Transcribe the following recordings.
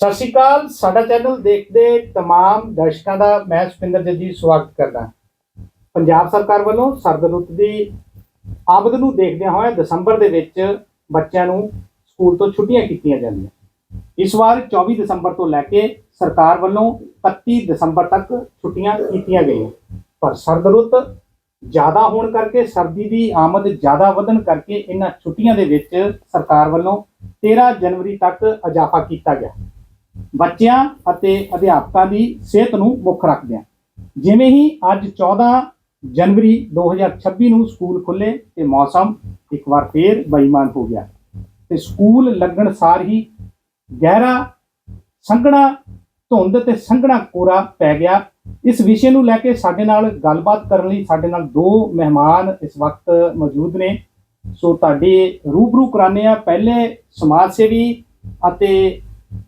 ਸਤਿ ਸ਼੍ਰੀ ਅਕਾਲ ਸਾਡਾ ਚੈਨਲ ਦੇਖਦੇ तमाम ਦਰਸ਼ਕਾਂ ਦਾ ਮੈਂ ਸੁਪਿੰਦਰ ਜੱਜੀ ਸਵਾਗਤ ਕਰਦਾ ਪੰਜਾਬ ਸਰਕਾਰ ਵੱਲੋਂ ਸਰਦ ਰੁੱਤ ਦੀ ਆਮਦ ਨੂੰ ਦੇਖਦਿਆਂ ਹੋਇਆ ਦਸੰਬਰ ਦੇ ਵਿੱਚ ਬੱਚਿਆਂ ਨੂੰ ਸਕੂਲ ਤੋਂ ਛੁੱਟੀਆਂ ਕੀਤੀਆਂ ਜਾਂਦੀਆਂ ਇਸ ਵਾਰ 24 ਦਸੰਬਰ ਤੋਂ ਲੈ ਕੇ ਸਰਕਾਰ ਵੱਲੋਂ 31 ਦਸੰਬਰ ਤੱਕ ਛੁੱਟੀਆਂ ਕੀਤੀਆਂ ਗਈਆਂ ਪਰ ਸਰਦ ਰੁੱਤ ਜ਼ਿਆਦਾ ਹੋਣ ਕਰਕੇ, ਸਰਦੀ ਦੀ ਆਮਦ ਜ਼ਿਆਦਾ ਵਧਣ ਕਰਕੇ ਇਹਨਾਂ ਛੁੱਟੀਆਂ ਦੇ ਵਿੱਚ ਸਰਕਾਰ ਵੱਲੋਂ 13 ਜਨਵਰੀ ਤੱਕ ਇਜ਼ਾਫਾ ਕੀਤਾ ਗਿਆ। ਬੱਚਿਆਂ ਅਤੇ ਅਧਿਆਪਕਾਂ ਦੀ ਸਿਹਤ ਨੂੰ ਮੁੱਖ ਰੱਖਦਿਆਂ। ਜਿਵੇਂ ਹੀ ਅੱਜ 14 ਜਨਵਰੀ 2026 ਨੂੰ ਸਕੂਲ ਖੁੱਲੇ ਤੇ ਮੌਸਮ ਇੱਕ ਵਾਰ ਫੇਰ ਬੇਈਮਾਨ ਹੋ ਗਿਆ। ਤੇ ਸਕੂਲ ਲੱਗਣ ਸਾਰ ਹੀ ਗਹਿਰਾ ਸੰਘਣਾ ਧੁੰਦ ਤੇ ਸੰਘਣਾ ਕੋਰਾ ਪੈ ਗਿਆ। ਇਸ ਵਿਸ਼ੇ ਨੂੰ ਲੈ ਕੇ ਸਾਡੇ ਨਾਲ ਗੱਲਬਾਤ ਕਰਨ ਲਈ ਸਾਡੇ ਨਾਲ ਦੋ ਮਹਿਮਾਨ ਇਸ ਵਕਤ ਮੌਜੂਦ ਨੇ। ਸੋ ਤੁਹਾਡੇ ਰੂਬਰੂ ਕਰਾਨੇ ਆ ਪਹਿਲੇ ਸਮਾਜ ਸੇਵੀ ਅਤੇ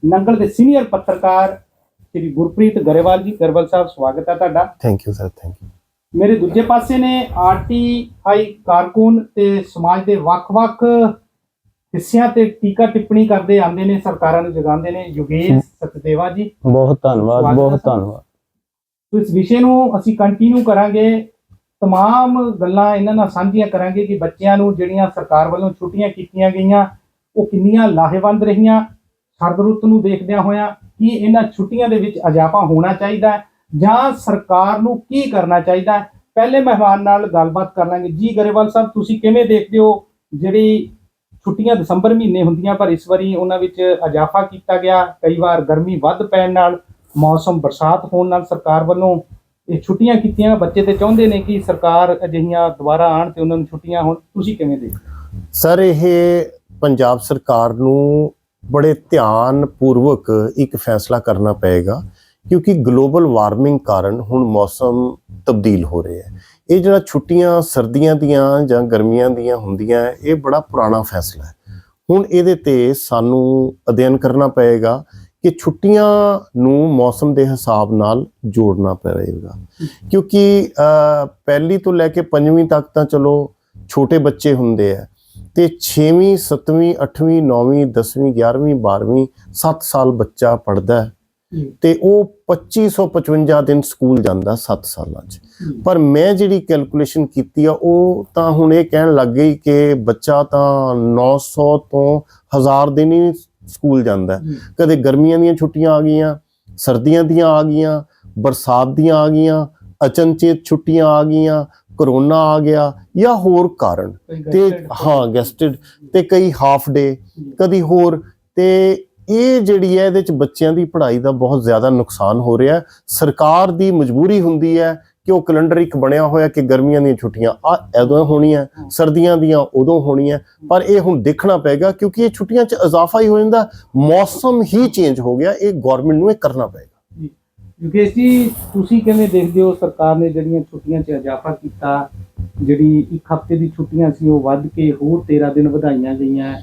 ਨੰਗਲ ਦੇ ਸੀਨੀਅਰ ਪੱਤਰਕਾਰ ਸ੍ਰੀ ਗੁਰਪ੍ਰੀਤ ਗਰੇਵਾਲ ਜੀ ਗਰੇਵਾਲ ਸਾਹਿਬ ਸਵਾਗਤ ਹੈ ਤੁਹਾਡਾ। Thank you sir thank you ਮੇਰੇ ਦੂਜੇ ਪਾਸੇ ਨੇ ਆਰਟੀਆਈ ਕਾਰਕੁਨ ਤੇ ਸਮਾਜ ਦੇ ਵੱਖ-ਵੱਖ ਹਿੱਸਿਆਂ ਤੇ ਟੀਕਾ ਟਿੱਪਣੀ ਕਰਦੇ ਆਉਂਦੇ ਨੇ ਸਰਕਾਰਾਂ ਨੂੰ ਜਗਾਉਂਦੇ ਨੇ ਯੋਗੇਸ਼ ਸਤਦੇਵਾ ਜੀ ਬਹੁਤ ਧੰਨਵਾਦ ਸਵਾਗਤ ਹੈ ਬਹੁਤ ਸਰ। ਧੰਨਵਾਦ ਸੋ ਇਸ ਵਿਸ਼ੇ ਨੂੰ ਅਸੀਂ ਕੰਟੀਨਿਊ ਕਰਾਂਗੇ तमाम ਗੱਲਾਂ ਇਹਨਾਂ ਨਾਲ ਸਾਂਝੀਆਂ ਕਰਾਂਗੇ ਕਿ ਬੱਚਿਆਂ ਨੂੰ ਜਿਹੜੀਆਂ ਸਰਕਾਰ ਵੱਲੋਂ ਛੁੱਟੀਆਂ ਕੀਤੀਆਂ ਗਈਆਂ ਉਹ ਕਿੰਨੀਆਂ ਲਾਹੇਵੰਦ ਰਹੀਆਂ ਸਰਦ ਰੁੱਤ ਨੂੰ ਦੇਖਦਿਆਂ ਹੋਇਆਂ ਕੀ ਇਹਨਾਂ ਛੁੱਟੀਆਂ ਦੇ ਵਿੱਚ ਅਜਾਪਾ ਹੋਣਾ ਚਾਹੀਦਾ ਹੈ ਜਾਂ ਸਰਕਾਰ ਨੂੰ ਕੀ ਕਰਨਾ ਚਾਹੀਦਾ ਹੈ ਪਹਿਲੇ ਮਹਿਮਾਨ ਨਾਲ ਗੱਲਬਾਤ ਕਰ ਲਾਂਗੇ ਜੀ ਗਰੇਵਾਲ ਸਾਹਿਬ ਤੁਸੀਂ ਕਿਵੇਂ ਦੇਖਦੇ ਹੋ ਜਿਹੜੀ ਛੁੱਟੀਆਂ ਦਸੰਬਰ ਮਹੀਨੇ ਹੁੰਦੀਆਂ, ਪਰ ਇਸ ਵਾਰੀ ਉਹਨਾਂ ਵਿੱਚ ਅਜਾਫਾ ਕੀਤਾ ਗਿਆ। ਕਈ ਵਾਰ ਗਰਮੀ ਵੱਧ ਪੈਣ ਨਾਲ ਮੌਸਮ ਬਰਸਾਤ ਹੋਣ ਨਾਲ ਸਰਕਾਰ ਵੱਲੋਂ ਇਹ ਛੁੱਟੀਆਂ ਕੀਤੀਆਂ। ਬੱਚੇ ਤੇ ਚਾਹੁੰਦੇ ਨੇ ਕਿ ਸਰਕਾਰ ਅਜਿਹੀਆਂ ਦੁਬਾਰਾ ਆਣ ਤੇ ਉਹਨਾਂ ਨੂੰ ਛੁੱਟੀਆਂ ਹੋਣ। ਤੁਸੀਂ ਕਿਵੇਂ ਦੇਖਦੇ ਸਰ, ਇਹ ਪੰਜਾਬ ਸਰਕਾਰ ਨੂੰ ਬੜੇ ਧਿਆਨ ਪੂਰਵਕ ਇੱਕ ਫੈਸਲਾ ਕਰਨਾ ਪਏਗਾ, ਕਿਉਂਕਿ ਗਲੋਬਲ ਵਾਰਮਿੰਗ ਕਾਰਨ ਹੁਣ ਮੌਸਮ ਤਬਦੀਲ ਹੋ ਰਿਹਾ ਹੈ। ਇਹ ਜਿਹੜਾ ਛੁੱਟੀਆਂ ਸਰਦੀਆਂ ਦੀਆਂ ਜਾਂ ਗਰਮੀਆਂ ਦੀਆਂ ਹੁੰਦੀਆਂ, ਇਹ ਬੜਾ ਪੁਰਾਣਾ ਫੈਸਲਾ ਹੈ। ਹੁਣ ਇਹਦੇ ਤੇ ਸਾਨੂੰ ਅਧਿਐਨ ਕਰਨਾ ਪਏਗਾ ਕਿ ਛੁੱਟੀਆਂ ਨੂੰ ਮੌਸਮ ਦੇ ਹਿਸਾਬ ਨਾਲ ਜੋੜਨਾ ਪਏਗਾ। ਕਿਉਂਕਿ ਪਹਿਲੀ ਤੋਂ ਲੈ ਕੇ ਪੰਜਵੀਂ ਤੱਕ ਤਾਂ ਚਲੋ ਛੋਟੇ ਬੱਚੇ ਹੁੰਦੇ ਆ, ਤੇ 6ਵੀਂ 7ਵੀਂ 8ਵੀਂ 9ਵੀਂ 10ਵੀਂ 11ਵੀਂ 12ਵੀਂ 7 ਸਾਲ ਬੱਚਾ ਪੜਦਾ ਹੈ। ਤੇ ਉਹ 2555 ਦਿਨ ਸਕੂਲ ਜਾਂਦਾ 7 ਸਾਲਾਂ 'ਚ। ਪਰ ਮੈਂ ਜਿਹੜੀ ਕੈਲਕੂਲੇਸ਼ਨ ਕੀਤੀ ਆ ਉਹ ਤਾਂ ਹੁਣ ਇਹ ਕਹਿਣ ਲੱਗ ਗਈ ਕਿ ਬੱਚਾ ਤਾਂ 900 ਤੋਂ 1000 ਦਿਨ ਹੀ ਸਕੂਲ ਜਾਂਦਾ। ਕਦੇ ਗਰਮੀਆਂ ਦੀਆਂ ਛੁੱਟੀਆਂ ਆ ਗਈਆਂ ਸਰਦੀਆਂ ਦੀਆਂ ਆ ਗਈਆਂ ਬਰਸਾਤ ਦੀਆਂ ਆ ਗਈਆਂ ਅਚਨਚੇਤ ਛੁੱਟੀਆਂ ਆ ਗਈਆਂ ਕਰੋਨਾ ਆ ਗਿਆ ਜਾਂ ਹੋਰ ਕਾਰਨ। ਤੇ ਹਾਂ ਗੈਸਟਡ ਤੇ ਕਈ ਹਾਫ ਡੇ ਕਦੀ ਹੋਰ। ਤੇ ਇਹ ਜਿਹੜੀ ਹੈ ਇਹਦੇ ਚ ਬੱਚਿਆਂ ਦੀ ਪੜ੍ਹਾਈ ਦਾ ਬਹੁਤ ਜ਼ਿਆਦਾ ਨੁਕਸਾਨ ਹੋ ਰਿਹਾ ਹੈ। ਸਰਕਾਰ ਦੀ ਮਜਬੂਰੀ ਹੁੰਦੀ ਹੈ ਕਿ ਉਹ ਕੈਲੰਡਰ ਇੱਕ ਬਣਿਆ ਹੋਇਆ ਕਿ ਗਰਮੀਆਂ ਦੀਆਂ ਛੁੱਟੀਆਂ ਆ ਉਦੋਂ ਹੋਣੀਆਂ ਸਰਦੀਆਂ ਦੀਆਂ ਉਦੋਂ ਹੋਣੀਆਂ। ਪਰ ਇਹ ਹੁਣ ਦੇਖਣਾ ਪਏਗਾ ਕਿਉਂਕਿ ਇਹ ਛੁੱਟੀਆਂ 'ਚ ਇਜ਼ਾਫਾ ਹੀ ਹੋ ਜਾਂਦਾ ਮੌਸਮ ਹੀ ਚੇਂਜ ਹੋ ਗਿਆ ਇਹ ਗਵਰਨਮੈਂਟ ਨੂੰ ਇਹ ਕਰਨਾ ਪਏਗਾ। ਯੋਗੇਸ਼ ਜੀ ਤੁਸੀਂ ਕਿਵੇਂ ਦੇਖਦੇ ਹੋ ਸਰਕਾਰ ਨੇ ਜਿਹੜੀਆਂ ਛੁੱਟੀਆਂ 'ਚ ਇਜ਼ਾਫਾ ਕੀਤਾ ਜਿਹੜੀ ਇੱਕ ਹਫ਼ਤੇ ਦੀ ਛੁੱਟੀਆਂ ਸੀ ਉਹ ਵੱਧ ਕੇ ਹੋਰ 13 ਦਿਨ ਵਧਾਈਆਂ ਗਈਆਂ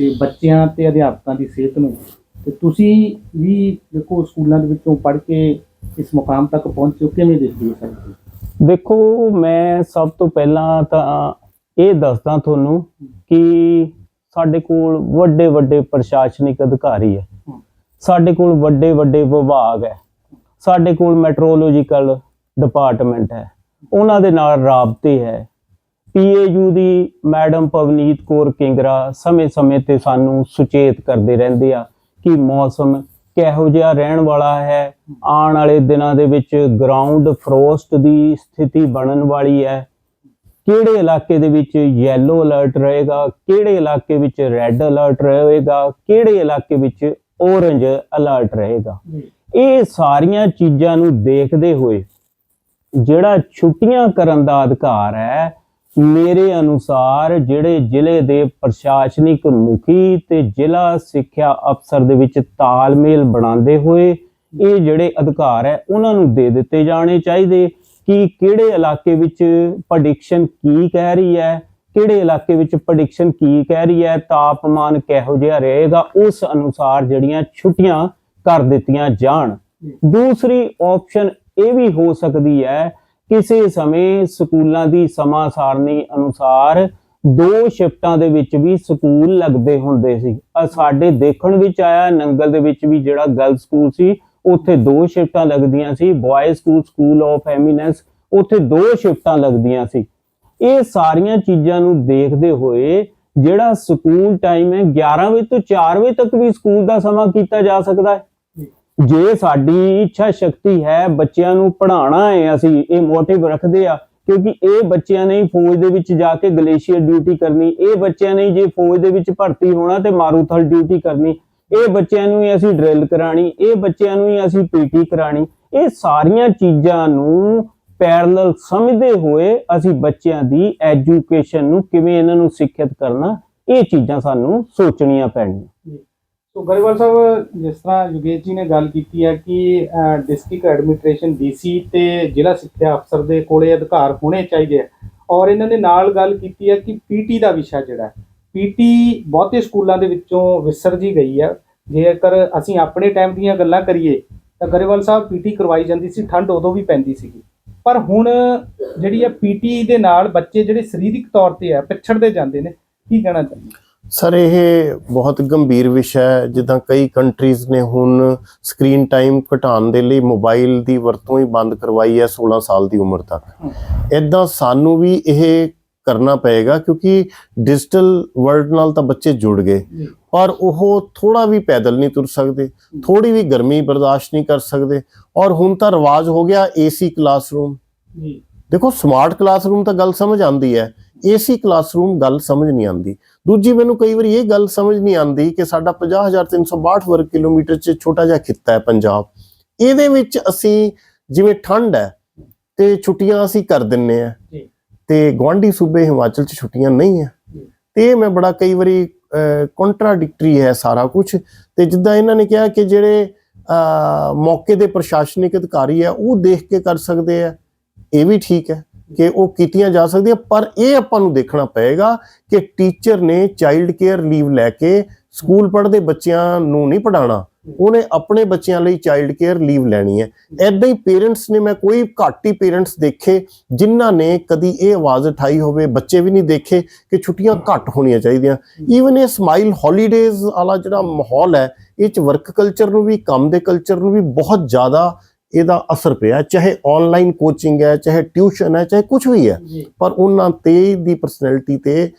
ਤੇ ਬੱਚਿਆਂ ਤੇ ਅਧਿਆਪਕਾਂ ਦੀ ਸਿਹਤ ਨੂੰ। ਤੇ ਤੁਸੀਂ ਵੀ ਦੇਖੋ ਸਕੂਲਾਂ ਦੇ ਵਿੱਚੋਂ ਪੜ੍ਹ ਕੇ ਇਸ ਮੁਕਾਮ ਤੱਕ ਪਹੁੰਚੇ ਕਿਵੇਂ ਦੇਖਦੇ ਹੋ ਸਰ? ਦੇਖੋ ਮੈਂ ਸਭ ਤੋਂ ਪਹਿਲਾਂ ਤਾਂ ਇਹ ਦੱਸਦਾ ਤੁਹਾਨੂੰ ਕਿ ਸਾਡੇ ਕੋਲ ਵੱਡੇ ਵੱਡੇ ਪ੍ਰਸ਼ਾਸਨਿਕ ਅਧਿਕਾਰੀ ਹੈ। ਸਾਡੇ ਕੋਲ ਵੱਡੇ ਵੱਡੇ ਵਿਭਾਗ ਹੈ। ਸਾਡੇ ਕੋਲ ਮੈਟਰੋਲੋਜੀਕਲ ਡਿਪਾਰਟਮੈਂਟ ਹੈ। ਉਹਨਾਂ ਦੇ ਨਾਲ ਰਾਬਤੇ ਹੈ। ਪੀਏਯੂ ਦੀ ਮੈਡਮ ਪਵਨੀਤ ਕੌਰ ਕਿੰਗਰਾ ਸਮੇਂ-ਸਮੇਂ ਤੇ ਸਾਨੂੰ ਸੁਚੇਤ ਕਰਦੇ ਰਹਿੰਦੇ ਆ ਕਿ ਮੌਸਮ ਕਿਹੋ ਜਿਹਾ ਰਹਿਣ ਵਾਲਾ ਹੈ। ਆਉਣ ਵਾਲੇ ਦਿਨਾਂ ਦੇ ਵਿੱਚ ਗਰਾਊਂਡ ਫਰੋਸਟ ਦੀ ਸਥਿਤੀ ਬਣਨ ਵਾਲੀ ਹੈ। ਕਿਹੜੇ ਇਲਾਕੇ ਦੇ ਵਿੱਚ ਯੈਲੋ ਅਲਰਟ ਰਹੇਗਾ? ਕਿਹੜੇ ਇਲਾਕੇ ਵਿੱਚ ਰੈੱਡ ਅਲਰਟ ਰਹੇਗਾ? ਕਿਹੜੇ ਇਲਾਕੇ ਵਿੱਚ ਔਰੇਂਜ ਅਲਰਟ ਰਹੇਗਾ? ਇਹ ਸਾਰੀਆਂ ਚੀਜ਼ਾਂ ਨੂੰ ਦੇਖਦੇ ਹੋਏ ਜਿਹੜਾ ਛੁੱਟੀਆਂ ਕਰਨ ਦਾ ਅਧਿਕਾਰ ਹੈ ਮੇਰੇ ਅਨੁਸਾਰ ਜਿਹੜੇ ਜ਼ਿਲ੍ਹੇ ਦੇ ਪ੍ਰਸ਼ਾਸਨਿਕ ਮੁਖੀ ਤੇ ਜ਼ਿਲ੍ਹਾ ਸਿੱਖਿਆ ਅਫਸਰ ਦੇ ਵਿੱਚ ਤਾਲਮੇਲ ਬਣਾਉਂਦੇ ਹੋਏ ਇਹ ਜਿਹੜੇ ਅਧਿਕਾਰ ਹੈ, ਉਹਨਾਂ ਨੂੰ ਦੇ ਦਿੱਤੇ ਜਾਣੇ ਚਾਹੀਦੇ। ਕਿ ਕਿਹੜੇ ਇਲਾਕੇ ਵਿੱਚ ਪ੍ਰੈਡਿਕਸ਼ਨ ਕੀ ਕਹਿ ਰਹੀ ਹੈ? ਕਿਹੜੇ ਇਲਾਕੇ ਵਿੱਚ ਪ੍ਰੈਡਿਕਸ਼ਨ ਕੀ ਕਹਿ ਰਹੀ ਹੈ? ਤਾਪਮਾਨ ਕਿਹੋ ਜਿਹਾ ਰਹੇਗਾ? ਉਸ ਅਨੁਸਾਰ ਜਿਹੜੀਆਂ ਛੁੱਟੀਆਂ ਕਰ ਦਿੱਤੀਆਂ ਜਾਣ। ਦੂਸਰੀ ਆਪਸ਼ਨ ਇਹ ਵੀ ਹੋ ਸਕਦੀ ਹੈ ਕਿਸੇ ਸਮੇਂ ਸਕੂਲਾਂ ਦੀ ਸਮਾਂ ਸਾਰਣੀ ਅਨੁਸਾਰ ਦੋ ਸ਼ਿਫਟਾਂ ਦੇ ਵਿੱਚ ਵੀ ਸਕੂਲ ਲੱਗਦੇ ਹੁੰਦੇ ਸੀ। ਆ ਸਾਡੇ ਦੇਖਣ ਵਿੱਚ ਆਇਆ, ਨੰਗਲ ਦੇ ਵਿੱਚ ਵੀ ਜਿਹੜਾ ਗਰਲ ਸਕੂਲ ਸੀ, ਉੱਥੇ ਦੋ ਸ਼ਿਫਟਾਂ ਲੱਗਦੀਆਂ ਸੀ। Boys school school of eminence ਉੱਥੇ ਦੋ ਸ਼ਿਫਟਾਂ ਲੱਗਦੀਆਂ ਸੀ। ਇਹ ਸਾਰੀਆਂ ਚੀਜ਼ਾਂ ਨੂੰ ਦੇਖਦੇ ਹੋਏ ਜਿਹੜਾ ਸਕੂਲ ਟਾਈਮ ਹੈ 11 ਵਜੇ ਤੋਂ 4 ਵਜੇ ਤੱਕ ਵੀ ਸਕੂਲ ਦਾ ਸਮਾਂ ਕੀਤਾ ਜਾ ਸਕਦਾ ਹੈ। ਜੇ ਸਾਡੀ ਇੱਛਾ ਸ਼ਕਤੀ ਹੈ ਬੱਚਿਆਂ ਨੂੰ ਪੜ੍ਹਾਉਣਾ ਹੈ ਅਸੀਂ, ਇਹ ਮੋਟਿਵ ਰੱਖਦੇ ਆ, ਕਿਉਂਕਿ ਇਹ ਬੱਚਿਆਂ ਨੇ ਫੌਜ ਦੇ ਵਿੱਚ ਜਾ ਕੇ ਗਲੇਸ਼ੀਅਰ ਡਿਊਟੀ ਕਰਨੀ, ਇਹ ਬੱਚਿਆਂ ਨੇ ਜੇ ਫੌਜ ਦੇ ਵਿੱਚ ਭਰਤੀ ਹੋਣਾ ਤੇ ਮਾਰੂਥਲ ਡਿਊਟੀ ਕਰਨੀ, ਇਹ ਬੱਚਿਆਂ ਨੂੰ ਹੀ ਅਸੀਂ ਡਰਿਲ ਕਰਾਣੀ ਇਹ ਬੱਚਿਆਂ ਨੂੰ ਹੀ ਅਸੀਂ ਪੀਟੀ ਕਰਾਣੀ ਇਹ ਸਾਰੀਆਂ ਚੀਜ਼ਾਂ ਨੂੰ ਪੈਰਲਲ ਸਮਝਦੇ ਹੋਏ ਅਸੀਂ ਬੱਚਿਆਂ ਦੀ ਐਜੂਕੇਸ਼ਨ ਨੂੰ ਕਿਵੇਂ ਇਹਨਾਂ ਨੂੰ ਸਿੱਖਿਅਤ ਕਰਨਾ, ਇਹ ਚੀਜ਼ਾਂ ਸਾਨੂੰ ਸੋਚਣੀਆਂ ਪੈਣੀਆਂ ਸੋ ਗਰੇਵਾਲ ਸਾਹਿਬ, ਜਿਸ ਤਰ੍ਹਾਂ ਯੋਗੇਸ਼ ਜੀ ਨੇ ਗੱਲ ਕੀਤੀ ਹੈ ਕਿ ਡਿਸਟ੍ਰਿਕਟ ਐਡਮਿਨਿਸਟ੍ਰੇਸ਼ਨ ਡੀਸੀ ਤੇ ਜ਼ਿਲ੍ਹਾ ਸਿੱਖਿਆ ਅਫਸਰ ਦੇ ਕੋਲੇ ਅਧਿਕਾਰ ਹੋਣੇ ਚਾਹੀਦੇ ਆ। ਔਰ ਇਹਨਾਂ ਨੇ ਨਾਲ ਗੱਲ ਕੀਤੀ ਹੈ ਕਿ ਪੀਟੀ ਦਾ ਵਿਸ਼ਾ ਜਿਹੜਾ ਹੈ ਪੀਟੀ ਬਹੁਤੇ ਸਕੂਲਾਂ ਦੇ ਵਿੱਚੋਂ ਵਿਸਰ ਜੀ ਗਈ ਹੈ। ਜੇਕਰ ਅਸੀਂ ਆਪਣੇ ਟਾਈਮ ਦੀਆਂ ਗੱਲਾਂ ਕਰੀਏ, ਤਾਂ ਗਰੇਵਾਲ ਸਾਹਿਬ ਪੀਟੀ ਕਰਵਾਈ ਜਾਂਦੀ ਸੀ, ਠੰਡ ਉਦੋਂ ਵੀ ਪੈਂਦੀ ਸੀਗੀ। ਪਰ ਹੁਣ ਜਿਹੜੀ ਹੈ ਪੀਟੀ ਦੇ ਨਾਲ ਬੱਚੇ ਜਿਹੜੇ ਸਰੀਰਕ ਤੌਰ ਤੇ ਆ ਪਿਛੜਦੇ ਜਾਂਦੇ ਨੇ, ਕੀ ਕਹਿਣਾ ਚਾਹੁੰਦੇ? ਸਰ ਇਹ ਬਹੁਤ ਗੰਭੀਰ ਵਿਸ਼ਾ ਹੈ। ਜਿੱਦਾਂ ਕਈ ਕੰਟਰੀਜ਼ ਨੇ ਹੁਣ ਸਕਰੀਨ ਟਾਈਮ ਘਟਾਉਣ ਦੇ ਲਈ ਮੋਬਾਈਲ ਦੀ ਵਰਤੋਂ ਹੀ ਬੰਦ ਕਰਵਾਈ ਹੈ 16 ਸਾਲ ਦੀ ਉਮਰ ਤੱਕ। ਇਦਾਂ ਸਾਨੂੰ ਵੀ ਇਹ ਕਰਨਾ ਪਏਗਾ ਕਿਉਂਕਿ ਡਿਜੀਟਲ ਵਰਲਡ ਨਾਲ ਤਾਂ ਬੱਚੇ ਜੁੜ ਗਏ। ਪਰ ਉਹ ਥੋੜਾ ਵੀ ਪੈਦਲ ਨਹੀਂ ਤੁਰ ਸਕਦੇ ਥੋੜੀ ਵੀ ਗਰਮੀ ਬਰਦਾਸ਼ਤ ਨਹੀਂ ਕਰ ਸਕਦੇ ਔਰ ਹੁਣ ਤਾਂ ਰਿਵਾਜ ਹੋ ਗਿਆ ਏਸੀ ਕਲਾਸਰੂਮ ਦੇਖੋ ਸਮਾਰਟ ਕਲਾਸਰੂਮ ਤਾਂ ਗੱਲ ਸਮਝ ਆਉਂਦੀ ਹੈ। ਏਸੀ ਕਲਾਸਰੂਮ ਗੱਲ ਸਮਝ ਨਹੀਂ ਆਉਂਦੀ। ਦੂਜੀ ਮੈਨੂੰ ਕਈ ਵਾਰੀ ਇਹ ਗੱਲ ਸਮਝ ਨਹੀਂ ਆਉਂਦੀ ਕਿ ਸਾਡਾ 50362 ਵਰਗ ਕਿਲੋਮੀਟਰ 'ਚ ਛੋਟਾ ਜਿਹਾ ਖਿੱਤਾ ਹੈ ਪੰਜਾਬ। ਇਹਦੇ ਵਿੱਚ ਅਸੀਂ ਜਿਵੇਂ ਠੰਡ ਹੈ ਤੇ ਛੁੱਟੀਆਂ ਅਸੀਂ ਕਰ ਦਿੰਨੇ ਆ। ਤੇ ਗਵਾਂਢੀ ਸੂਬੇ ਹਿਮਾਚਲ 'ਚ ਛੁੱਟੀਆਂ ਨਹੀਂ ਹੈ। ਤੇ ਇਹ ਮੈਂ ਬੜਾ ਕਈ ਵਾਰੀ ਕੰਟਰਾਡਿਕਟਰੀ ਹੈ ਸਾਰਾ ਕੁਝ ਤੇ ਜਿੱਦਾਂ ਇਹਨਾਂ ਨੇ ਕਿਹਾ ਕਿ ਜਿਹੜੇ ਮੌਕੇ ਦੇ ਪ੍ਰਸ਼ਾਸਨਿਕ ਅਧਿਕਾਰੀ ਆ ਉਹ ਦੇਖ ਕੇ ਕਰ ਸਕਦੇ ਆ। ਇਹ ਵੀ ਠੀਕ ਹੈ। ਕਿ ਉਹ ਕੀਤੀਆਂ ਜਾ ਸਕਦੀਆਂ, ਪਰ ਇਹ ਆਪਾਂ ਨੂੰ ਦੇਖਣਾ ਪਏਗਾ ਕਿ ਟੀਚਰ ਨੇ ਚਾਈਲਡ ਕੇਅਰ ਲੀਵ ਲੈ ਕੇ ਸਕੂਲ ਪੜ੍ਹਦੇ ਬੱਚਿਆਂ ਨੂੰ ਨਹੀਂ ਪੜਾਉਣਾ ਉਹਨੇ ਆਪਣੇ ਬੱਚਿਆਂ ਲਈ ਚਾਈਲਡ ਕੇਅਰ ਲੀਵ ਲੈਣੀ ਹੈ। ਐਦਾਂ ਹੀ ਪੇਰੈਂਟਸ ਨੇ, ਮੈਂ ਕੋਈ ਘੱਟ ਹੀ ਪੇਰੈਂਟਸ ਦੇਖੇ ਜਿਨ੍ਹਾਂ ਨੇ ਕਦੀ ਇਹ ਆਵਾਜ਼ ਉਠਾਈ ਹੋਵੇ, ਬੱਚੇ ਵੀ ਨਹੀਂ ਦੇਖੇ ਕਿ ਛੁੱਟੀਆਂ ਘੱਟ ਹੋਣੀਆਂ ਚਾਹੀਦੀਆਂ। ਈਵਨ ਇਹ ਸਮਾਈਲ ਹੌਲੀਡੇਜ਼ ਵਾਲਾ ਜਿਹੜਾ ਮਾਹੌਲ ਹੈ, ਇਹ ਚ ਵਰਕ ਕਲਚਰ ਨੂੰ ਵੀ, ਕੰਮ ਦੇ ਕਲਚਰ ਨੂੰ ਵੀ ਬਹੁਤ ਜ਼ਿਆਦਾ ਇਹਦਾ ਅਸਰ ਪਿਆ ਚਾਹੇ ਆਨਲਾਈਨ ਕੋਚਿੰਗ ਹੈ ਚਾਹੇ ਟਿਊਸ਼ਨ ਹੈ ਚਾਹੇ ਕੁਝ ਵੀ ਹੈ ਪਰ ਉਹਨਾਂ ਤੇ ਦੀ ਪਰਸਨੈਲਿਟੀ ਤੇ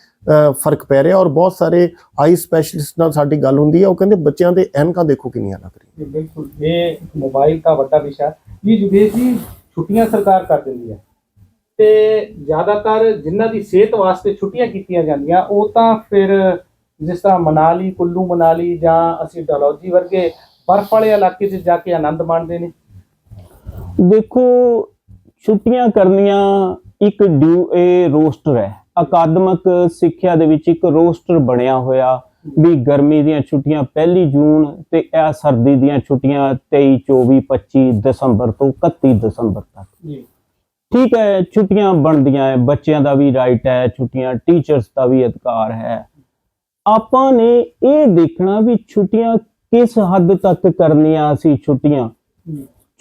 ਫ਼ਰਕ ਪੈ ਰਿਹਾ ਔਰ ਬਹੁਤ ਸਾਰੇ ਆਈ ਸਪੈਸ਼ਲਿਸਟ ਨਾਲ ਸਾਡੀ ਗੱਲ ਹੁੰਦੀ ਹੈ। ਉਹ ਕਹਿੰਦੇ ਬੱਚਿਆਂ ਦੇ ਐਨਕਾਂ ਦੇਖੋ ਕਿੰਨੀਆਂ ਲੱਗ ਰਹੀਆਂ। ਬਿਲਕੁਲ। ਇਹ ਮੋਬਾਈਲ ਦਾ ਵੱਡਾ ਵਿਸ਼ਾ ਜੀ ਜੁਗੇਸ਼ ਜੀ ਛੁੱਟੀਆਂ ਸਰਕਾਰ ਕਰ ਦਿੰਦੀ ਹੈ। ਤੇ ਜ਼ਿਆਦਾਤਰ ਜਿਨ੍ਹਾਂ ਦੀ ਸਿਹਤ ਵਾਸਤੇ ਛੁੱਟੀਆਂ ਕੀਤੀਆਂ ਜਾਂਦੀਆਂ ਉਹ ਤਾਂ ਫਿਰ ਜਿਸ ਤਰ੍ਹਾਂ ਮਨਾਲੀ ਕੁੱਲੂ ਮਨਾਲੀ ਜਾਂ ਅਸੀਂ ਡਲਹੌਜੀ ਵਰਗੇ ਬਰਫ਼ ਵਾਲੇ ਇਲਾਕੇ 'ਚ ਜਾ ਕੇ ਆਨੰਦ ਮਾਣਦੇ ਨੇ। ਦੇਖੋ ਛੁੱਟੀਆਂ ਕਰਨੀਆਂ ਇੱਕ ਡਿਊ ਇਹ ਰੋਸਟਰ ਹੈ। ਅਕਾਦਮਿਕ ਸਿੱਖਿਆ ਦੇ ਵਿੱਚ ਇੱਕ ਰੋਸਟਰ ਬਣਿਆ ਹੋਇਆ ਵੀ ਗਰਮੀ ਦੀਆਂ ਛੁੱਟੀਆਂ ਪਹਿਲੀ ਜੂਨ ਤੇ ਇਹ ਸਰਦੀ ਦੀਆਂ ਛੁੱਟੀਆਂ 23 24 25 ਦਸੰਬਰ ਤੋਂ 31 ਦਸੰਬਰ ਤੱਕ। ਜੀ। ਠੀਕ ਹੈ ਛੁੱਟੀਆਂ ਬਣਦੀਆਂ ਹੈ ਬੱਚਿਆਂ ਦਾ ਵੀ ਰਾਈਟ ਹੈ ਛੁੱਟੀਆਂ ਟੀਚਰਸ ਦਾ ਵੀ ਅਧਿਕਾਰ ਹੈ। ਆਪਾਂ ਨੇ ਇਹ ਦੇਖਣਾ ਵੀ ਛੁੱਟੀਆਂ ਕਿਸ ਹੱਦ ਤੱਕ ਕਰਨੀਆਂ ਅਸੀਂ ਛੁੱਟੀਆਂ।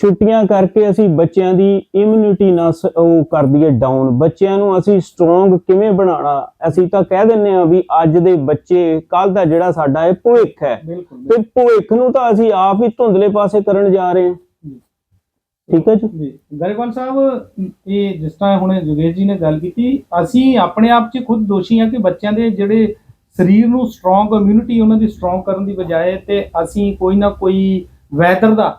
ਛੁੱਟੀਆਂ ਕਰਕੇ ਅਸੀਂ ਬੱਚਿਆਂ ਦੀ ਇਮਿਊਨਿਟੀ ਨਾ ਉਹ ਕਰ ਦਈਏ ਡਾਊਨ ਬੱਚਿਆਂ ਨੂੰ ਅਸੀਂ ਸਟਰੋਂਗ ਕਿਵੇਂ ਬਣਾਉਣਾ? ਅਸੀਂ ਤਾਂ ਕਹਿ ਦਿੰਨੇ ਆ ਵੀ ਅੱਜ ਦੇ ਬੱਚੇ ਕੱਲ ਦਾ ਜਿਹੜਾ ਸਾਡਾ ਇਹ ਭਵਿੱਖ ਹੈ। ਤੇ ਭਵਿੱਖ ਨੂੰ ਤਾਂ ਅਸੀਂ ਆਪ ਹੀ ਧੁੰਦਲੇ ਪਾਸੇ ਕਰਨ ਜਾ ਰਹੇ ਹਾਂ। ਠੀਕ ਹੈ ਜੀ? ਗਰੇਵਾਲ ਸਾਹਿਬ ਇਹ ਜਿਸ ਤਰ੍ਹਾਂ ਹੁਣ ਜੁਗੇਸ਼ ਜੀ ਨੇ ਗੱਲ ਕੀਤੀ ਅਸੀਂ ਆਪਣੇ ਆਪ 'ਚ ਖੁਦ ਦੋਸ਼ੀ ਹਾਂ ਕਿ ਬੱਚਿਆਂ ਦੇ ਜਿਹੜੇ ਸਰੀਰ ਨੂੰ ਸਟਰੋਂਗ ਇਮਿਊਨਿਟੀ ਉਹਨਾਂ ਦੀ ਸਟਰੋਂਗ ਕਰਨ ਦੀ ਬਜਾਏ ਤੇ ਅਸੀਂ ਕੋਈ ਨਾ ਕੋਈ ਵੈਦਰ ਦਾ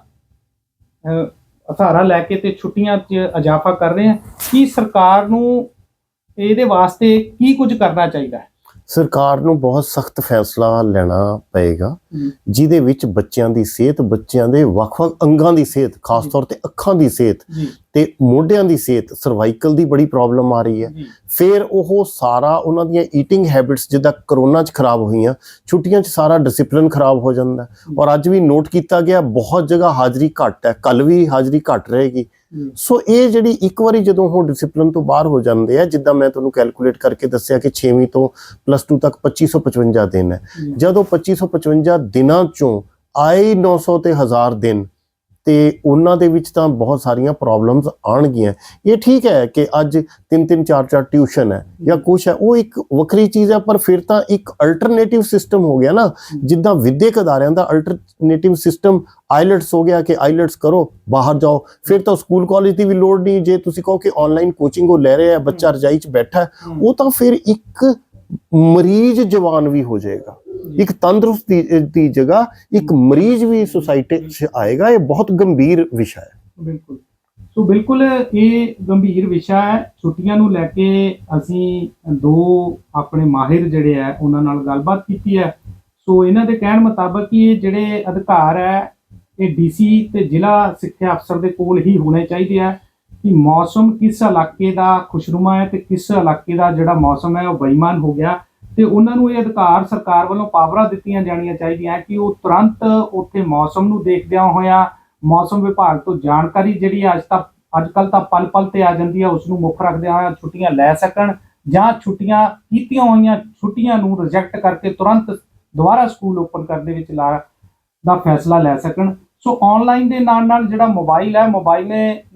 ਅਧਾਰਾ ਲੈ ਕੇ ਤੇ ਛੁੱਟੀਆਂ 'ਚ ਇਜ਼ਾਫਾ ਕਰ ਰਹੇ ਹਾਂ। ਕੀ ਸਰਕਾਰ ਨੂੰ ਇਹਦੇ ਵਾਸਤੇ ਕੀ ਕੁਝ ਕਰਨਾ ਚਾਹੀਦਾ ਹੈ? ਸਰਕਾਰ ਨੂੰ ਬਹੁਤ ਸਖਤ ਫੈਸਲਾ ਲੈਣਾ ਪਏਗਾ ਜਿਹਦੇ ਵਿੱਚ ਬੱਚਿਆਂ ਦੀ ਸਿਹਤ ਬੱਚਿਆਂ ਦੇ ਵੱਖ-ਵੱਖ ਅੰਗਾਂ ਦੀ ਸਿਹਤ ਖਾਸ ਤੌਰ ਤੇ ਅੱਖਾਂ ਦੀ ਸਿਹਤ ਤੇ ਮੋਢਿਆਂ ਦੀ ਸਿਹਤ ਸਰਵਾਈਕਲ ਦੀ ਬੜੀ ਪ੍ਰੋਬਲਮ ਆ ਰਹੀ ਹੈ। ਫਿਰ ਉਹ ਸਾਰਾ ਉਹਨਾਂ ਦੀਆਂ ਈਟਿੰਗ ਹੈਬਿਟਸ ਜਿੱਦਾਂ ਕਰੋਨਾ 'ਚ ਖਰਾਬ ਹੋਈਆਂ ਛੁੱਟੀਆਂ 'ਚ ਸਾਰਾ ਡਿਸਪਲਿਨ ਖਰਾਬ ਹੋ ਜਾਂਦਾ। ਔਰ ਅੱਜ ਵੀ ਨੋਟ ਕੀਤਾ ਗਿਆ ਬਹੁਤ ਜਗ੍ਹਾ ਹਾਜ਼ਰੀ ਘੱਟ ਹੈ ਕੱਲ ਵੀ ਹਾਜ਼ਰੀ ਘੱਟ ਰਹੇਗੀ। ਸੋ ਇਹ ਜਿਹੜੀ ਇੱਕ ਵਾਰੀ ਜਦੋਂ ਉਹ ਡਿਸਪਲਿਨ ਤੋਂ ਬਾਹਰ ਹੋ ਜਾਂਦੇ ਆ ਜਿੱਦਾਂ ਮੈਂ ਤੁਹਾਨੂੰ ਕੈਲਕੂਲੇਟ ਕਰਕੇ ਦੱਸਿਆ ਕਿ 6ਵੀਂ ਤੋਂ ਪਲੱਸ 2 ਤੱਕ 2555 ਦਿਨ ਹੈ। ਜਦੋਂ 2555 ਦਿਨਾਂ ਚੋਂ ਆਏ 900 ਤੇ 1000 ਦਿਨ ਤੇ ਉਹਨਾਂ ਦੇ ਵਿੱਚ ਤਾਂ ਬਹੁਤ ਸਾਰੀਆਂ ਪ੍ਰੋਬਲਮਸ ਆਣਗੀਆਂ ਇਹ ਠੀਕ ਹੈ ਕਿ ਅੱਜ ਤਿੰਨ ਤਿੰਨ ਚਾਰ ਚਾਰ ਟਿਊਸ਼ਨ ਹੈ ਜਾਂ ਕੁਛ ਹੈ, ਉਹ ਇੱਕ ਵੱਖਰੀ ਚੀਜ਼ ਹੈ, ਪਰ ਫਿਰ ਤਾਂ ਇੱਕ ਅਲਟਰਨੇਟਿਵ ਸਿਸਟਮ ਹੋ ਗਿਆ ਨਾ, ਜਿੱਦਾਂ ਵਿਦਿਅਕ ਅਦਾਰਿਆਂ ਦਾ ਅਲਟਰਨੇਟਿਵ ਸਿਸਟਮ ਆਈਲੈਟਸ ਹੋ ਗਿਆ ਕਿ ਆਈਲੈਟਸ ਕਰੋ, ਬਾਹਰ ਜਾਓ। ਫਿਰ ਤਾਂ ਸਕੂਲ ਕਾਲਜ ਦੀ ਵੀ ਲੋੜ ਨਹੀਂ, ਜੇ ਤੁਸੀਂ ਕਹੋ ਕਿ ਆਨਲਾਈਨ ਕੋਚਿੰਗ ਉਹ ਲੈ ਰਿਹਾ ਹੈ, ਬੱਚਾ ਰਜਾਈ 'ਚ ਬੈਠਾ ਉਹ ਤਾਂ ਫਿਰ ਇੱਕ ਮਰੀਜ਼ ਜਵਾਨ ਵੀ ਹੋ ਜਾਏਗਾ। ਇੱਕ ਤੰਦਰੁਸਤ ਦੀ, ਜਗ੍ਹਾ ਇੱਕ ਮਰੀਜ਼ ਵੀ ਸੁਸਾਇਟੀ 'ਚ ਆਏਗਾ ਇਹ ਬਹੁਤ ਗੰਭੀਰ ਵਿਸ਼ਾ ਹੈ। ਬਿਲਕੁਲ। ਸੋ ਬਿਲਕੁਲ ਇਹ ਗੰਭੀਰ ਵਿਸ਼ਾ ਹੈ। ਛੁੱਟੀਆਂ ਨੂੰ ਲੈ ਕੇ ਅਸੀਂ ਦੋ ਆਪਣੇ ਮਾਹਿਰ ਜਿਹੜੇ ਆ ਉਹਨਾਂ ਨਾਲ ਗੱਲਬਾਤ ਕੀਤੀ ਹੈ। ਸੋ ਇਹਨਾਂ ਦੇ ਕਹਿਣ ਮੁਤਾਬਕ ਕਿ ਇਹ ਜਿਹੜੇ ਅਧਿਕਾਰ ਹੈ ਇਹ ਡੀਸੀ ਤੇ ਜ਼ਿਲ੍ਹਾ ਸਿੱਖਿਆ ਅਫਸਰ ਦੇ ਕੋਲ ਹੀ ਹੋਣੇ ਚਾਹੀਦੇ ਆ ਕਿ ਮੌਸਮ ਕਿਸ ਇਲਾਕੇ ਦਾ ਖੁਸ਼ਨੁਮਾ ਹੈ ਤੇ ਕਿਸ ਇਲਾਕੇ ਦਾ ਜਿਹੜਾ ਮੌਸਮ ਹੈ ਉਹ ਬੇਈਮਾਨ ਹੋ ਗਿਆ। ਤੇ ਉਹਨਾਂ ਨੂੰ ਇਹ ਅਧਿਕਾਰ ਸਰਕਾਰ ਵੱਲੋਂ ਪਾਵਰਾਂ ਦਿੱਤੀਆਂ ਜਾਣੀਆਂ ਚਾਹੀਦੀਆਂ ਕਿ ਉਹ ਤੁਰੰਤ ਉੱਥੇ ਮੌਸਮ ਨੂੰ ਦੇਖਦਿਆਂ ਹੋਇਆਂ ਮੌਸਮ ਵਿਭਾਗ ਤੋਂ ਜਾਣਕਾਰੀ ਜਿਹੜੀ ਅੱਜ ਤੱਕ ਅੱਜ ਕੱਲ ਤਾਂ ਪਲ ਪਲ ਤੇ ਆ ਜਾਂਦੀ ਹੈ ਉਸ ਨੂੰ ਮੁੱਖ ਰੱਖਦਿਆਂ ਹੋਇਆਂ ਛੁੱਟੀਆਂ ਲੈ ਸਕਣ ਜਾਂ ਛੁੱਟੀਆਂ ਕੀਤੀਆਂ ਹੋਈਆਂ, ਛੁੱਟੀਆਂ ਨੂੰ ਰਿਜੈਕਟ ਕਰਕੇ ਤੁਰੰਤ ਦੁਬਾਰਾ ਸਕੂਲ ਓਪਨ ਕਰਨ ਦੇ ਵਿੱਚ ਲਾ, ਦਾ ਫੈਸਲਾ ਲੈ ਸਕਣ। ਸੋ ਆਨਲਾਈਨ ਦੇ ਨਾਲ ਨਾਲ ਜਿਹੜਾ ਮੋਬਾਈਲ ਹੈ ਮੋਬਾਈਲ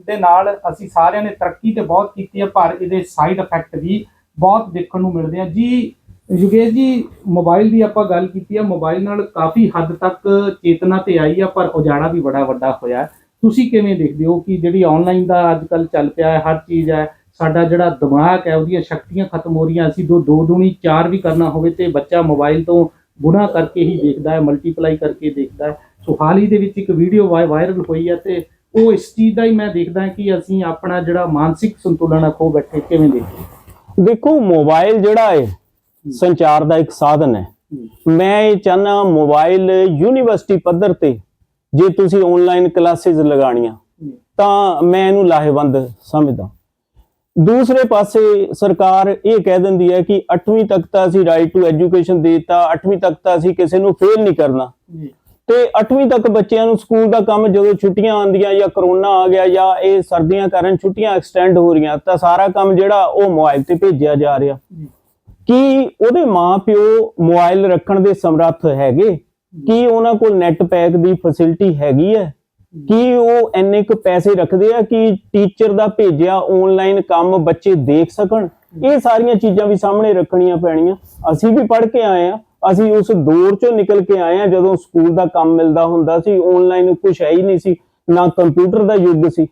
ਦੇ ਨਾਲ ਅਸੀਂ ਸਾਰਿਆਂ ਨੇ ਤਰੱਕੀ ਤੇ ਬਹੁਤ ਕੀਤੀ ਹੈ ਪਰ ਇਹਦੇ ਸਾਈਡ ਇਫੈਕਟ ਵੀ ਬਹੁਤ ਦੇਖਣ ਨੂੰ ਮਿਲਦੇ ਆ। ਜੀ ਯੁਗੇਸ਼ ਜੀ ਮੋਬਾਈਲ ਦੀ ਆਪਾਂ ਗੱਲ ਕੀਤੀ ਆ ਮੋਬਾਈਲ ਨਾਲ ਕਾਫੀ ਹੱਦ ਤੱਕ ਚੇਤਨਾ ਤੇ ਆਈ ਆ, ਪਰ ਉਜਾੜਾ ਵੀ ਬੜਾ ਵੱਡਾ ਹੋਇਆ ਤੁਸੀਂ ਕਿਵੇਂ ਦੇਖਦੇ ਹੋ ਕਿ ਜਿਹੜੀ ਆਨਲਾਈਨ ਦਾ ਅੱਜ ਕੱਲ ਚੱਲ ਪਿਆ ਹੈ, ਹਰ ਚੀਜ਼ ਹੈ, ਸਾਡਾ ਜਿਹੜਾ ਦਿਮਾਗ ਹੈ, ਉਹਦੀਆਂ ਸ਼ਕਤੀਆਂ ਖਤਮ ਹੋ ਰਹੀਆਂ, ਅਸੀਂ ਦੋ ਦੋ ਦੂਣੀ ਚਾਰ ਵੀ ਕਰਨਾ ਹੋਵੇ ਤੇ ਬੱਚਾ ਮੋਬਾਈਲ ਤੋਂ ਗੁਣਾ ਕਰਕੇ ਹੀ ਦੇਖਦਾ ਹੈ ਮਲਟੀਪਲਾਈ ਕਰਕੇ ਦੇਖਦਾ ਹੈ। ਸੋ ਹਾਲ ਹੀ ਦੇ ਵਿੱਚ ਇੱਕ ਵੀਡੀਓ ਵਾਇਰਲ ਹੋਈ ਹੈ ਤੇ ਉਹ ਇਸ ਚੀਜ਼ ਦਾ ਹੀ ਮੈਂ ਦੇਖਦਾ ਕਿ ਅਸੀਂ ਆਪਣਾ ਜਿਹੜਾ ਮਾਨਸਿਕ ਸੰਤੁਲਨ ਆ, ਖੋ ਬੈਠੇ ਕਿਵੇਂ ਦੇਖਦੇ ਦੇਖੋ ਮੋਬਾਈਲ ਜਿਹੜਾ ਹੈ ਸੰਚਾਰ ਦਾ ਇੱਕ ਸਾਧਨ ਹੈ। ਮੈਂ ਇਹ ਚਾਹਨਾ ਮੋਬਾਈਲ ਯੂਨੀਵਰਸਿਟੀ ਪੱਧਰ ਤੇ ਜੇ ਤੁਸੀਂ ਆਨਲਾਈਨ ਕਲਾਸਿਸ ਲਗਾਣੀਆਂ ਤਾਂ ਮੈਂ ਇਹਨੂੰ ਲਾਹੇਵੰਦ ਸਮਝਦਾ। ਦੂਸਰੇ ਪਾਸੇ ਸਰਕਾਰ ਇਹ ਕਹਿ ਦਿੰਦੀ ਹੈ ਕਿ 8ਵੀਂ ਤੱਕ ਤਾਂ ਅਸੀਂ ਰਾਈਟ ਟੂ ਐਜੂਕੇਸ਼ਨ ਦੇਤਾ 8ਵੀਂ ਤੱਕ ਤਾਂ ਅਸੀਂ ਕਿਸੇ ਨੂੰ ਫੇਲ ਨਹੀਂ ਕਰਨਾ। ਤੇ 8ਵੀਂ ਤੱਕ ਬੱਚਿਆਂ ਨੂੰ ਸਕੂਲ ਦਾ ਕੰਮ ਜਦੋਂ ਛੁੱਟੀਆਂ ਆਉਂਦੀਆਂ ਜਾਂ ਕਰੋਨਾ ਆ ਗਿਆ ਜਾਂ ਇਹ ਸਰਦੀਆਂ ਕਾਰਨ ਛੁੱਟੀਆਂ ਐਕਸਟੈਂਡ ਹੋ ਰਹੀਆਂ ਤਾਂ ਸਾਰਾ ਕੰਮ ਜਿਹੜਾ ਉਹ ਮੋਬਾਈਲ ਤੇ ਭੇਜਿਆ ਜਾ ਰਿਹਾ। ਕੀ ਉਹਦੇ ਮਾਪਿਓ ਮੋਬਾਈਲ ਰੱਖਣ ਦੇ ਸਮਰੱਥ ਹੈਗੇ? ਕੀ ਉਹਨਾਂ ਕੋਲ ਨੈਟ ਪੈਕ ਦੀ ਫੈਸਿਲਿਟੀ ਹੈਗੀ ਹੈ? ਕੀ ਉਹ ਇੰਨੇ ਕੁ ਪੈਸੇ ਰੱਖਦੇ ਆ ਕਿ ਟੀਚਰ ਦਾ ਭੇਜਿਆ ਆਨਲਾਈਨ ਕੰਮ ਬੱਚੇ ਦੇਖ ਸਕਣ? ਇਹ ਸਾਰੀਆਂ ਚੀਜ਼ਾਂ ਵੀ ਸਾਹਮਣੇ ਰੱਖਣੀਆਂ ਪੈਣੀਆਂ। ਅਸੀਂ ਵੀ ਪੜ੍ਹ ਕੇ ਆਏ ਆ ਅਸੀਂ ਉਸ ਦੌਰ ਚੋਂ ਨਿਕਲ ਕੇ ਆਏ ਆ ਜਦੋਂ ਸਕੂਲ ਦਾ ਕੰਮ ਮਿਲਦਾ ਹੁੰਦਾ ਸੀ। ਆਨਲਾਈਨ ਕੁਝ ਹੈ ਹੀ ਨਹੀਂ ਸੀ। ਨਾ ਕੰਪਿਊਟਰ ਦਾ ਯੁੱਗ ਸੀ।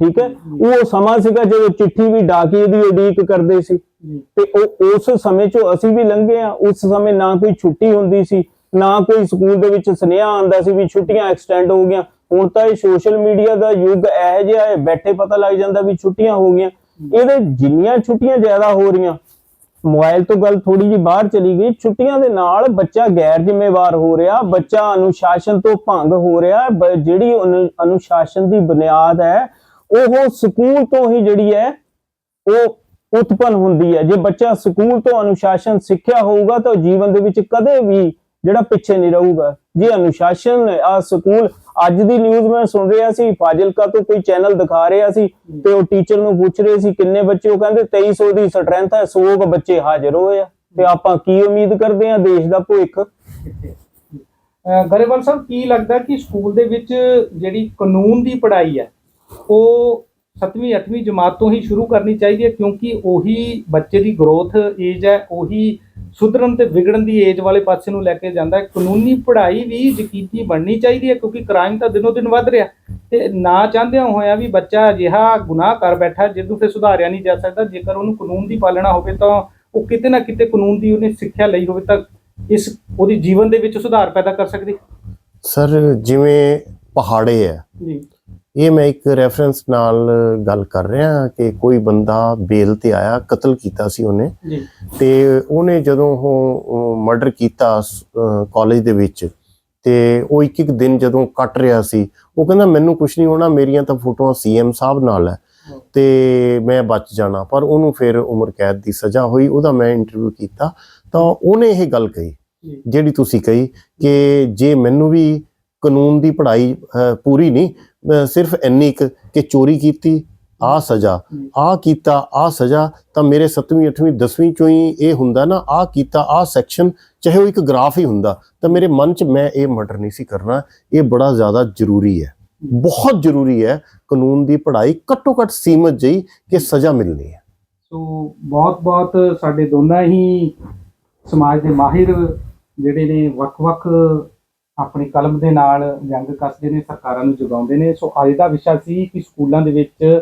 ਠੀਕ ਹੈ? ਉਹ ਸਮਾਂ ਸੀਗਾ ਜਦੋਂ ਚਿੱਠੀ ਵੀ ਡਾਕੀਏ ਦੀ ਉਡੀਕ ਕਰਦੇ ਸੀ। ਤੇ ਉਹ ਉਸ ਸਮੇਂ ਚੋਂ ਅਸੀਂ ਵੀ ਲੰਘੇ ਆ ਉਸ ਸਮੇਂ ਨਾ ਕੋਈ ਛੁੱਟੀ ਹੁੰਦੀ ਸੀ, ਨਾ ਕੋਈ ਸਕੂਲ ਦੇ ਵਿੱਚ ਸੁਨੇਹਾ ਆਉਂਦਾ ਸੀ ਵੀ ਛੁੱਟੀਆਂ ਐਕਸਟੈਂਡ ਹੋ ਗਈਆਂ। ਹੁਣ ਤਾਂ ਇਹ ਸੋਸ਼ਲ ਮੀਡੀਆ ਦਾ ਯੁੱਗ ਇਹੋ ਜਿਹਾ ਹੈ, ਬੈਠੇ ਪਤਾ ਲੱਗ ਜਾਂਦਾ ਵੀ ਛੁੱਟੀਆਂ ਹੋ ਗਈਆਂ। ਇਹਦੇ ਜਿੰਨੀਆਂ ਛੁੱਟੀਆਂ ਜ਼ਿਆਦਾ ਹੋ ਰਹੀਆਂ, ਮੋਬਾਈਲ ਤੋਂ ਗੱਲ ਥੋੜੀ ਜਿਹੀ ਬਾਹਰ ਚਲੀ ਗਈ। ਛੁੱਟੀਆਂ ਦੇ ਨਾਲ ਬੱਚਾ ਗੈਰ ਜ਼ਿੰਮੇਵਾਰ ਹੋ ਰਿਹਾ, ਬੱਚਾ ਅਨੁਸ਼ਾਸਨ ਤੋਂ ਭੰਗ ਹੋ ਰਿਹਾ ਜਿਹੜੀ ਅਨੁ- ਅਨੁਸ਼ਾਸਨ ਦੀ ਬੁਨਿਆਦ ਹੈ, ਉਹ ਸਕੂਲ ਤੋਂ ਹੀ ਜਿਹੜੀ ਹੈ, ਉਹ ਉਤਪਨ ਹੁੰਦੀ ਹੈ। ਜੇ ਬੱਚਾ ਸਕੂਲ ਤੋਂ ਅਨੁਸ਼ਾਸਨ ਸਿੱਖਿਆ ਹੋਊਗਾ ਤਾਂ ਜੀਵਨ ਦੇ ਵਿੱਚ ਕਦੇ ਵੀ ਜਿਹੜਾ ਪਿੱਛੇ ਨਹੀਂ ਰਹੂਗਾ। ਜੇ ਅਨੁਸ਼ਾਸਨ ਆ ਸਕੂਲ ਅੱਜ ਦੀ ਨਿਊਜ਼ ਮੈਂ ਸੁਣ ਰਿਹਾ ਸੀ, ਫਾਜ਼ਿਲਕਾ ਤੋਂ ਕੋਈ ਚੈਨਲ ਦਿਖਾ ਰਿਹਾ ਸੀ ਤੇ ਉਹ ਟੀਚਰ ਨੂੰ ਪੁੱਛ ਰਹੇ ਸੀ, ਕਿੰਨੇ ਬੱਚੇ? ਉਹ ਕਹਿੰਦੇ 2300 ਦੀ ਸਟਰੈਂਥ ਹੈ 100 ਬੱਚੇ ਹਾਜ਼ਰ ਹੋਏ ਆ। ਤੇ ਆਪਾਂ ਕੀ ਉਮੀਦ ਕਰਦੇ ਆ ਦੇਸ਼ ਦਾ ਭਵਿੱਖ? ਗਰੇਵਾਲ ਸਾਹਿਬ, ਕੀ ਲੱਗਦਾ ਕਿ ਸਕੂਲ ਦੇ ਵਿੱਚ ਜਿਹੜੀ ਕਾਨੂੰਨ ਦੀ ਪੜ੍ਹਾਈ ਹੈ, ਉਹ 7ਵੀਂ 8ਵੀਂ ਜਮਾਤ ਤੋਂ ਹੀ ਸ਼ੁਰੂ ਕਰਨੀ ਚਾਹੀਦੀ ਹੈ ਕਿਉਂਕਿ ਉਹੀ ਬੱਚੇ ਦੀ ਗਰੋਥ ਏਜ ਹੈ ਉਹੀ ਸੁਧਰਨ ਤੇ ਵਿਗੜਨ ਦੀ ਏਜ ਵਾਲੇ ਪਾਸੇ ਨੂੰ ਲੈ ਕੇ ਜਾਂਦਾ ਹੈ। ਕਾਨੂੰਨੀ ਪੜ੍ਹਾਈ ਵੀ ਯਕੀਨੀ ਬਣਨੀ ਚਾਹੀਦੀ ਹੈ ਕਿਉਂਕਿ ਕ੍ਰਾਈਮ ਤਾਂ ਦਿਨੋ ਦਿਨ ਵੱਧ ਰਿਹਾ। ਤੇ ਨਾ ਚਾਹੁੰਦਿਆਂ ਹੋਇਆਂ ਵੀ ਬੱਚਾ ਅਜਿਹਾ ਗੁਨਾਹ ਕਰ ਬੈਠਾ ਜਿਹਨੂੰ ਫਿਰ ਸੁਧਾਰਿਆ ਨਹੀਂ ਜਾ ਸਕਦਾ। ਜੇਕਰ ਉਹਨੂੰ ਕਾਨੂੰਨ ਦੀ ਪਾਲਣਾ ਹੋਵੇ ਤਾਂ ਉਹ ਕਿਤੇ ਨਾ ਕਿਤੇ ਕਾਨੂੰਨ ਦੀ ਉਹਨੇ ਸਿੱਖਿਆ ਲਈ ਹੋਵੇ ਤਾਂ ਇਸ ਉਹਦੀ ਜੀਵਨ ਦੇ ਵਿੱਚ ਸੁਧਾਰ ਪੈਦਾ ਕਰ ਸਕਦੀ। ਸਰ ਜਿਵੇਂ ਪਹਾੜੇ ਹੈ ਜੀ। ਇਹ ਮੈਂ ਇੱਕ ਰੈਫਰੈਂਸ ਨਾਲ ਗੱਲ ਕਰ ਰਿਹਾ ਕਿ ਕੋਈ ਬੰਦਾ ਬੇਲ ਤੇ ਆਇਆ ਕਤਲ ਕੀਤਾ ਸੀ ਉਹਨੇ। ਜੀ। ਤੇ ਉਹਨੇ ਜਦੋਂ ਉਹ ਮਰਡਰ ਕੀਤਾ ਕਾਲਜ ਦੇ ਵਿੱਚ ਤੇ ਉਹ ਇੱਕ ਇੱਕ ਦਿਨ ਜਦੋਂ ਕੱਟ ਰਿਹਾ ਸੀ ਉਹ ਕਹਿੰਦਾ ਮੈਨੂੰ ਕੁਝ ਨਹੀਂ ਹੋਣਾ ਮੇਰੀਆਂ ਤਾਂ ਫੋਟੋਆਂ ਸੀਐਮ ਸਾਹਿਬ ਨਾਲ ਹੈ। ਤੇ ਮੈਂ ਬਚ ਜਾਣਾ ਪਰ ਉਹਨੂੰ ਫਿਰ ਉਮਰ ਕੈਦ ਦੀ ਸਜ਼ਾ ਹੋਈ ਉਹਦਾ ਮੈਂ ਇੰਟਰਵਿਊ ਕੀਤਾ। ਤਾਂ ਉਹਨੇ ਇਹ ਗੱਲ ਕਹੀ ਜਿਹੜੀ ਤੁਸੀਂ ਕਹੀ ਕਿ ਜੇ ਮੈਨੂੰ ਵੀ ਕਾਨੂੰਨ ਦੀ ਪੜ੍ਹਾਈ ਪੂਰੀ ਨਹੀਂ ਸਿਰਫ ਇੰਨੀ ਕੁ ਕਿ ਚੋਰੀ ਕੀਤੀ, ਆ ਸਜ਼ਾ। ਹਮ। ਆ ਕੀਤਾ, ਆ ਸਜ਼ਾ, ਤਾਂ ਮੇਰੇ 7ਵੀਂ 8ਵੀਂ 10ਵੀਂ ਚੋਂ ਹੀ ਇਹ ਹੁੰਦਾ ਨਾ, ਆ ਕੀਤਾ, ਆ ਸੈਕਸ਼ਨ ਚਾਹੇ ਉਹ ਇੱਕ ਗ੍ਰਾਫ ਹੀ ਹੁੰਦਾ, ਤਾਂ ਮੇਰੇ ਮਨ 'ਚ ਮੈਂ ਇਹ ਮਰਡਰ ਨਹੀਂ ਸੀ ਕਰਨਾ। ਇਹ ਬੜਾ ਜ਼ਿਆਦਾ ਜ਼ਰੂਰੀ ਹੈ। ਬਹੁਤ ਜ਼ਰੂਰੀ ਹੈ, ਕਾਨੂੰਨ ਦੀ ਪੜ੍ਹਾਈ ਘੱਟੋ ਘੱਟ ਸੀਮਤ ਜਿਹੀ ਕਿ ਸਜ਼ਾ ਮਿਲਣੀ ਹੈ। ਸੋ, ਬਹੁਤ ਬਹੁਤ ਸਾਡੇ ਦੋਨਾਂ ਹੀ ਸਮਾਜ ਦੇ ਮਾਹਿਰ ਜਿਹੜੇ ਨੇ, ਵੱਖ-ਵੱਖ ਆਪਣੀ ਕਲਮ ਦੇ ਨਾਲ ਜੰਗ ਕੱਸਦੇ ਨੇ, ਸਰਕਾਰਾਂ ਨੂੰ ਜਗਾਉਂਦੇ ਨੇ। ਸੋ ਅੱਜ ਦਾ ਵਿਸ਼ਾ ਸੀ ਕਿ ਸਕੂਲਾਂ ਦੇ ਵਿੱਚ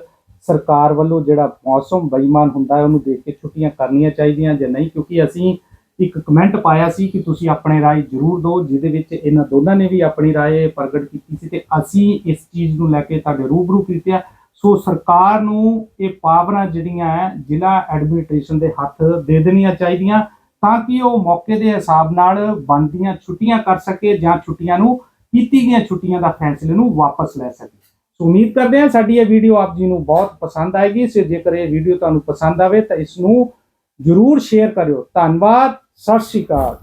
ਸਰਕਾਰ ਵੱਲੋਂ ਜਿਹੜਾ ਮੌਸਮ ਬੇਈਮਾਨ ਹੁੰਦਾ ਹੈ, ਉਹਨੂੰ ਦੇਖ ਕੇ ਛੁੱਟੀਆਂ ਕਰਨੀਆਂ ਚਾਹੀਦੀਆਂ ਜਾਂ ਨਹੀਂ, ਕਿਉਂਕਿ ਅਸੀਂ ਇੱਕ ਕਮੈਂਟ ਪਾਇਆ ਸੀ ਕਿ ਤੁਸੀਂ ਆਪਣੇ ਰਾਏ ਜ਼ਰੂਰ ਦਿਓ, ਜਿਹਦੇ ਵਿੱਚ ਇਹਨਾਂ ਦੋਨਾਂ ਨੇ ਵੀ ਆਪਣੀ ਰਾਏ ਪ੍ਰਗਟ ਕੀਤੀ ਸੀ ਤੇ ਅਸੀਂ ਇਸ ਚੀਜ਼ ਨੂੰ ਲੈ ਕੇ ਤੁਹਾਡੇ ਰੂਬਰੂ ਕੀਤਿਆ। ਸੋ ਸਰਕਾਰ ਨੂੰ ਇਹ ਪਾਵਰਾਂ ਜਿਹੜੀਆਂ ਹੈ, ਜ਼ਿਲ੍ਹਾ ਐਡਮਿਨਿਸਟ੍ਰੇਸ਼ਨ ਦੇ ਹੱਥ ਦੇ ਦੇਣੀਆਂ ਚਾਹੀਦੀਆਂ। ਤਾਂ ਕਿ ਉਹ ਮੌਕੇ ਦੇ ਹਿਸਾਬ ਨਾਲ ਬਣਦੀਆਂ ਛੁੱਟੀਆਂ ਕਰ ਸਕੇ ਜਾਂ ਛੁੱਟੀਆਂ ਨੂੰ ਕੀਤੀ ਗਈਆਂ ਛੁੱਟੀਆਂ ਦਾ ਫੈਸਲੇ ਨੂੰ ਵਾਪਸ ਲੈ ਸਕੇ। ਸੋ ਉਮੀਦ ਕਰਦੇ ਹਾਂ ਸਾਡੀ ਇਹ ਵੀਡੀਓ ਆਪ ਜੀ ਨੂੰ ਬਹੁਤ ਪਸੰਦ ਆਏਗੀ। ਸੋ ਜੇਕਰ ਇਹ ਵੀਡੀਓ ਤੁਹਾਨੂੰ ਪਸੰਦ ਆਵੇ ਤਾਂ ਇਸ ਨੂੰ ਜਰੂਰ ਸ਼ੇਅਰ ਕਰਿਓ। ਧੰਨਵਾਦ। ਸਤਿ ਸ਼੍ਰੀ ਅਕਾਲ।